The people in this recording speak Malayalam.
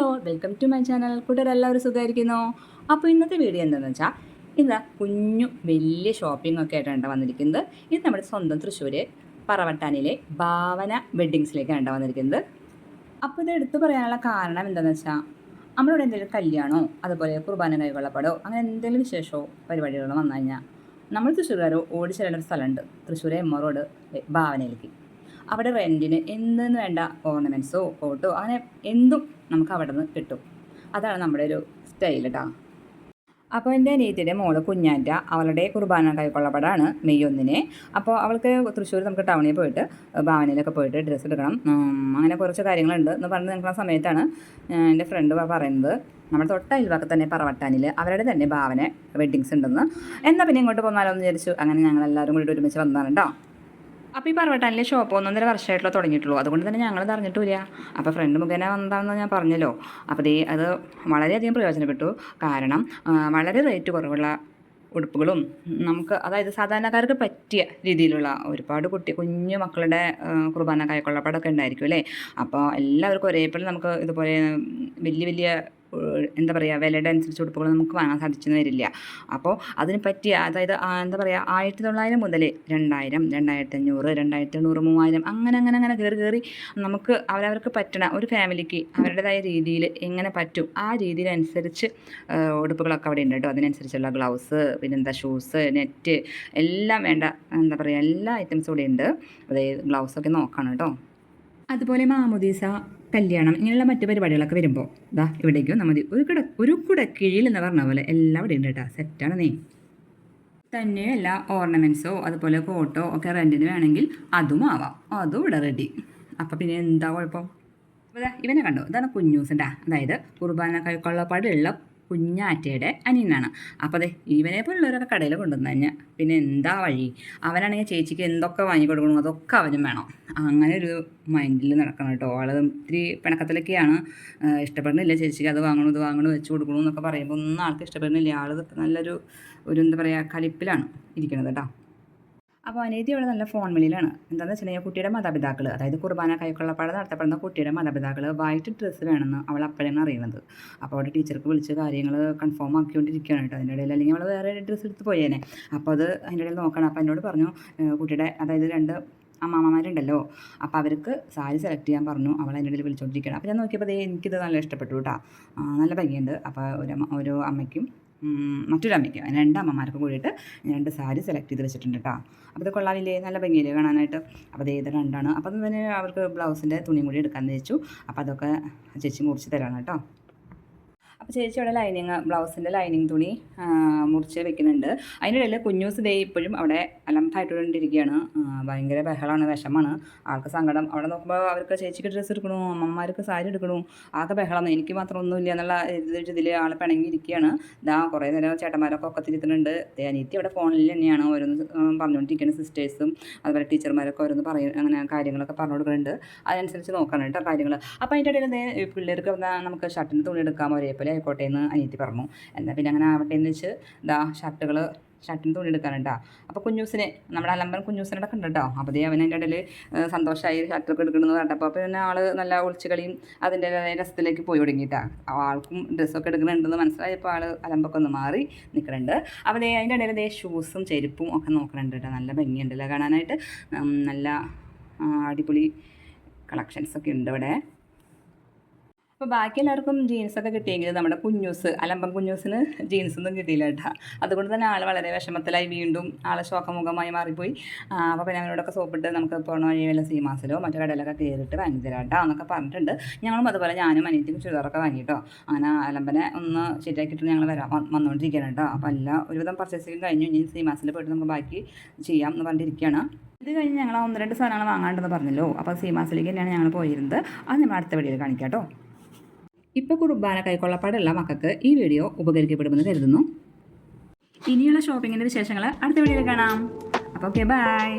Hello welcome to my channel കൂട്ടരെല്ലാവരും സുഖമായിരിക്കുന്നു? അപ്പോൾ ഇന്നത്തെ വീഡിയോ എന്താണെന്ന് വെച്ചാൽ ഇതാ കുഞ്ഞു വലിയ ഷോപ്പിംഗ് ഒക്കെ ആയിട്ടാണ് വന്നിരിക്കുന്നത്. ഇത് നമ്മുടെ സ്വന്തം തൃശ്ശൂർ പറവട്ടാനിലെ ഭാവന വെഡ്ഡിങ്സിലേക്കാണ് വന്നിരിക്കുന്നത്. അപ്പോൾ ഇത് എടുത്തു പറയാനുള്ള കാരണം എന്താണെന്ന് വെച്ചാൽ നമ്മളിവിടെ എന്തെങ്കിലും കല്യാണമോ അതുപോലെ കുർബാന കൈകൊള്ളപ്പെടോ അങ്ങനെ എന്തെങ്കിലും വിശേഷമോ പരിപാടികളോ വന്നു കഴിഞ്ഞാൽ നമ്മൾ തൃശ്ശൂർകാർ ഓടി ചെല്ലേണ്ട ഒരു സ്ഥലമുണ്ട്. തൃശ്ശൂർ എം റോഡ് ഭാവനയിലേക്ക്. അവിടെ റെന്റിന് എന്തെന്ന് വേണ്ട ഓർണമെന്റ്സോ ഫോട്ടോ അങ്ങനെ എന്തും നമുക്ക് അവിടെ നിന്ന് കിട്ടും. അതാണ് നമ്മുടെ ഒരു സ്റ്റൈൽ കേട്ടോ അപ്പോൾ എന്റെ അനിയത്തിന്റെ മോൾ കുഞ്ഞാറ്റ അവളുടെ കുർബാന കൈക്കൊള്ളപ്പെടാണ് മെയ് ഒന്നിന്. അപ്പോൾ അവൾക്ക് തൃശ്ശൂർ നമുക്ക് ടൗണിൽ പോയിട്ട് ഭാവനയിലൊക്കെ പോയിട്ട് ഡ്രസ്സ് എടുക്കണം. അങ്ങനെ കുറച്ച് കാര്യങ്ങളുണ്ട് എന്ന് പറഞ്ഞ് നിൽക്കുന്ന സമയത്താണ് എന്റെ ഫ്രണ്ട് പറയുന്നത് നമ്മുടെ തൊട്ട അയൽവാക്കത്ത് തന്നെ പറവട്ടാനിൽ അവരുടെ തന്നെ ഭാവന വെഡ്ഡിങ്സ് ഉണ്ടെന്ന്. എന്നാൽ പിന്നെ ഇങ്ങോട്ട് പോന്നാലോ എന്ന് വിചാരിച്ചു. അങ്ങനെ ഞങ്ങൾ എല്ലാവരും കൂടി ഒരുമിച്ച് വന്നതാണ് കേട്ടോ അപ്പോൾ ഈ പറവട്ടാനിലെ ഷോപ്പ് ഒന്നൊന്നര വർഷമായിട്ടുള്ള തുടങ്ങിയിട്ടുള്ളൂ. അതുകൊണ്ട് തന്നെ ഞങ്ങൾ അറിഞ്ഞിട്ടില്ല അപ്പോൾ ഫ്രണ്ട് മുഖേന വന്നതാണെന്ന് ഞാൻ പറഞ്ഞല്ലോ. അപ്പോൾ ദേ അത് വളരെയധികം പ്രയോജനപ്പെട്ടു. കാരണം വളരെ റേറ്റ് കുറവുള്ള ഉടുപ്പുകളും നമുക്ക് അതായത് സാധാരണക്കാർക്ക് പറ്റിയ രീതിയിലുള്ള ഒരുപാട് കുട്ടി കുഞ്ഞു മക്കളുടെ കുർബാന കൈക്കൊള്ളപ്പാടൊക്കെ ഉണ്ടായിരിക്കും അല്ലേ? അപ്പോൾ എല്ലാവർക്കും ഒരേപോലെ നമുക്ക് ഇതുപോലെ വലിയ വലിയ എന്താ പറയുക വിലയുടെ അനുസരിച്ച് ഉടുപ്പുകൾ നമുക്ക് വാങ്ങാൻ സാധിച്ചെന്ന് വരില്ല. അപ്പോൾ അതിന് പറ്റിയ അതായത് എന്താ പറയുക ആയിരത്തി തൊള്ളായിരം മുതൽ രണ്ടായിരം രണ്ടായിരത്തി അഞ്ഞൂറ് രണ്ടായിരത്തി എണ്ണൂറ് മൂവായിരം അങ്ങനെ അങ്ങനെ അങ്ങനെ കയറി കയറി നമുക്ക് അവരവർക്ക് പറ്റണ ഒരു ഫാമിലിക്ക് അവരുടേതായ രീതിയിൽ എങ്ങനെ പറ്റും ആ രീതിയിലനുസരിച്ച് ഉടുപ്പുകളൊക്കെ അവിടെ ഉണ്ട് കേട്ടോ. അതിനനുസരിച്ചുള്ള ഗ്ലൗസ് പിന്നെന്താ ഷൂസ് നെറ്റ് എല്ലാം വേണ്ട എന്താ പറയുക എല്ലാ ഐറ്റംസും ഇവിടെ ഉണ്ട്. അതായത് ഗ്ലൗസൊക്കെ നോക്കണം കേട്ടോ. അതുപോലെ മാമുദീസ കല്യാണം ഇങ്ങനെയുള്ള മറ്റു പരിപാടികളൊക്കെ വരുമ്പോൾ ദാ ഇവിടേക്കും നമ്മൾ ഒരു കുട ഒരു കുടക്കീഴിൽ എന്ന് പറഞ്ഞ പോലെ എല്ലാം ഇവിടെ ഉണ്ട് കേട്ടോ സെറ്റാണ് നീ തന്നെയല്ല ഓർണമെന്റ്സോ അതുപോലെ കോട്ടോ ഒക്കെ റെന്റിന് വേണമെങ്കിൽ അതും ആവാം. അതും ഇവിടെ റെഡി അപ്പം പിന്നെ എന്താ കുഴപ്പം? ഇവനെ കണ്ടോ? ഇതാണ് കുഞ്ഞൂസിന്റെ അതായത് കുർബാന കൈക്കൊള്ളപ്പാടുള്ള കുഞ്ഞാറ്റയുടെ അനിയനാണ്. അപ്പോൾ അതെ ഇവനെ പോലുള്ളവരൊക്കെ കടയിൽ കൊണ്ടുവന്നു കഴിഞ്ഞാൽ പിന്നെ എന്താ വഴി? അവനാണെങ്കിൽ ചേച്ചിക്ക് എന്തൊക്കെ വാങ്ങി കൊടുക്കണം? അതൊക്കെ അവനും വേണം. അങ്ങനെ ഒരു മൈൻഡിൽ നടക്കണം കേട്ടോ. ആൾ ഒത്തിരി പിണക്കത്തിലൊക്കെയാണ്. ഇഷ്ടപ്പെടുന്നില്ല ചേച്ചിക്ക് അത് വാങ്ങണം ഇത് വാങ്ങണം വെച്ച് കൊടുക്കണം എന്നൊക്കെ പറയുമ്പോൾ ഒന്നും ആൾക്ക് ഇഷ്ടപ്പെടുന്നില്ല. ആൾ നല്ലൊരു ഒരു എന്താ പറയുക കളിപ്പിലാണ് ഇരിക്കുന്നത് കേട്ടോ. അപ്പോൾ അനീതി അവിടെ നല്ല ഫോൺ വിളിയിലാണ് എന്താണെന്ന് വെച്ചിട്ടുണ്ടെങ്കിൽ കുട്ടിയുടെ മാതാപിതാക്കൾ അതായത് കുർബാന കൈക്കൊള്ളപ്പാട് നടത്തപ്പെടുന്ന കുട്ടിയുടെ മാതാപിതാക്കൾ വൈറ്റ് ഡ്രസ്സ് വേണമെന്ന് അവൾ അപ്പോഴാണ് അറിയുന്നത് അപ്പോൾ അവിടെ ടീച്ചർക്ക് വിളിച്ച് കാര്യങ്ങൾ കൺഫേം ആക്കിക്കൊണ്ടിരിക്കുകയാണ് കേട്ടോ. അതിന്റെ ഇടയിൽ അല്ലെങ്കിൽ അവൾ വേറെ ഡ്രസ്സ് എടുത്ത് പോയേനെ. അപ്പോൾ അത് അതിന്റെ ഇടയിൽ നോക്കണം. അപ്പോൾ എന്നോട് പറഞ്ഞു കുട്ടിയുടെ അതായത് രണ്ട് അമ്മാമ്മമാരുണ്ടല്ലോ അപ്പോൾ അവർക്ക് സാരി സെലക്ട് ചെയ്യാൻ പറഞ്ഞു. അവൾ അതിന്റെ ഇടയിൽ വിളിച്ചുകൊണ്ടിരിക്കുകയാണ് അപ്പോൾ ഞാൻ നോക്കിയപ്പോൾ എനിക്കിത് നല്ല ഇഷ്ടപ്പെട്ടു കേട്ടോ. നല്ല ഭംഗിയുണ്ട്. അപ്പോൾ ഒരു ഒരു അമ്മയ്ക്കും ഉം, മറ്റൊരു അമ്മയ്ക്കും അങ്ങനെ രണ്ട് അമ്മമാർക്കും കൂടിയിട്ട് രണ്ട് സാരി സെലക്ട് ചെയ്ത് വെച്ചിട്ടുണ്ട് കേട്ടോ അപ്പോൾ ഇത് കൊള്ളാവില്ലേ നല്ല ഭംഗിയില്ലേ കാണാനായിട്ട്? അപ്പോൾ ഇത് ഏത് രണ്ടാണ്. അപ്പം പിന്നെ അവർക്ക് ബ്ലൗസിന്റെ തുണിയും കൂടി എടുക്കാൻ വെച്ചു. അപ്പോൾ അതൊക്കെ ചേച്ചി മുറിച്ച് തരാണ് കേട്ടോ അപ്പോൾ ചേച്ചി അവിടെ ലൈനിങ് ബ്ലൗസിന്റെ ലൈനിങ് തുണി മുറിച്ച് വെക്കുന്നുണ്ട്. അതിന്റെ ഇടയിൽ കുഞ്ഞൂസ് ദേ ഇപ്പോഴും അവിടെ ആ, ഭയങ്കര ബഹളമാണ് വിഷമാണ്. ആൾക്ക് സങ്കടം. അവിടെ നോക്കുമ്പോൾ അവർക്ക് ചേച്ചിക്ക് ഡ്രസ്സ് എടുക്കണു? അമ്മമാർക്ക് സാരി എടുക്കണു? ആകെ ബഹളമാണ് എനിക്ക് മാത്രം ഒന്നുമില്ല എന്നുള്ള ഇതിൽ ആൾ പിണങ്ങിയിരിക്കുകയാണ്. ദാ കുറേ നേരം ചേട്ടന്മാരൊക്കെ ഒക്കെ തിരുത്തുന്നുണ്ട് അനിയത്തി അവിടെ ഫോണിൽ തന്നെയാണ് ഓരോന്ന് പറഞ്ഞുകൊണ്ടിരിക്കുന്നത് പറഞ്ഞുകൊണ്ടിരിക്കുന്ന സിസ്റ്റേഴ്സും അതുപോലെ ടീച്ചർമാരൊക്കെ ഓരോന്ന് പറയും. അങ്ങനെ കാര്യങ്ങളൊക്കെ പറഞ്ഞു കൊടുക്കുന്നുണ്ട്. അതനുസരിച്ച് നോക്കണം കേട്ടോ കാര്യങ്ങൾ അപ്പോൾ അതിന്റെ ഇടയിൽ പിള്ളേർക്ക് നമുക്ക് ഷർട്ടിന് തുണി എടുക്കാം. ഒരേപോലെ ആയിക്കോട്ടെ എന്ന് അനിയത്തി പറഞ്ഞു. എന്നാൽ പിന്നെ അങ്ങനെ ആവട്ടെ എന്ന് വെച്ച് ദാ ഷർട്ടുകൾ ഷർട്ടിന് തുണി എടുക്കാനുണ്ടോ. അപ്പോൾ കുഞ്ഞൂസിനെ നമ്മുടെ അലമ്പൻ കുഞ്ഞൂസിനെ ഒക്കെ ഉണ്ട് കേട്ടോ അപ്പോൾ അതേ അവനെ അതിന്റെ ഇടയിൽ സന്തോഷമായി ഷർട്ടൊക്കെ എടുക്കണമെന്ന് പറഞ്ഞപ്പോൾ പിന്നെ ആൾ നല്ല ഒളിച്ചുകളിയും അതിന്റെ രസത്തിലേക്ക് പോയി തുടങ്ങിയിട്ടാണ് ആൾക്കും ഡ്രസ്സൊക്കെ എടുക്കുന്നുണ്ടെന്ന് മനസ്സിലായപ്പോൾ ആൾ അലമ്പൊക്കെ ഒന്ന് മാറി നിൽക്കുന്നുണ്ട് അപ്പോൾ അതിന്റെ ഇടയിൽ ദേ ഷൂസും ചെരുപ്പും ഒക്കെ നോക്കുന്നുണ്ട് കേട്ടോ നല്ല ഭംഗിയുണ്ടല്ലോ കാണാനായിട്ട്. നല്ല അടിപൊളി കളക്ഷൻസ് ഒക്കെ ഉണ്ട് ഇവിടെ. അപ്പോൾ ബാക്കി എല്ലാവർക്കും ജീൻസൊക്കെ കിട്ടിയെങ്കിൽ നമ്മുടെ കുഞ്ഞൂസ് അലമ്പം കുഞ്ഞൂസിന് ജീൻസ് ഒന്നും കിട്ടിയില്ല കേട്ടോ. അതുകൊണ്ട് തന്നെ ആൾ വളരെ വിഷമത്തിലായി വീണ്ടും ആളെ ശോകമുഖമായി മാറിപ്പോയി. അപ്പോൾ പിന്നെ അവരോടൊക്കെ സോപ്പിട്ട് നമുക്ക് പോകണ വഴി വല്ല സീമാസിലോ മറ്റു കടയിലൊക്കെ കയറിയിട്ട് വാങ്ങി തരാം കേട്ടോ എന്നൊക്കെ പറഞ്ഞിട്ടുണ്ട്. ഞങ്ങളും അതുപോലെ ഞാനും അനിയത്തിക്കും ചുരിദാറൊക്കെ വാങ്ങിയിട്ടോ അങ്ങനെ അലമ്പനെ ഒന്ന് ശരിയാക്കിയിട്ട് ഞങ്ങൾ വരാം വന്നുകൊണ്ടിരിക്കുകയാണ് കേട്ടോ. അപ്പോൾ എല്ലാം ഒരുവിധം പർച്ചേസിങ് കഴിഞ്ഞു. ഇനി സീമാസിൽ പോയിട്ട് നമുക്ക് ബാക്കി ചെയ്യാം എന്ന് പറഞ്ഞിരിക്കുകയാണ് ഇത് കഴിഞ്ഞ് ഞങ്ങൾ ഒന്ന് രണ്ട് സാധനങ്ങൾ വാങ്ങാണ്ടെന്ന് പറഞ്ഞല്ലോ. അപ്പോൾ സീമാസിലേക്ക് തന്നെയാണ് ഞങ്ങൾ പോയിരുന്നത്. അത് നമ്മൾ അടുത്ത വീഡിയോയിൽ കാണിക്കാം കേട്ടോ. ഇപ്പോൾ കുർബാന കൈക്കൊള്ളപ്പാടുള്ള മക്കൾക്ക് ഈ വീഡിയോ ഉപകരിക്കപ്പെടുമെന്ന് കരുതുന്നു. ഇനിയുള്ള ഷോപ്പിങ്ങിന്റെ വിശേഷങ്ങൾ അടുത്ത വീഡിയോയിൽ കാണാം. അപ്പോൾ ഓക്കെ ബൈ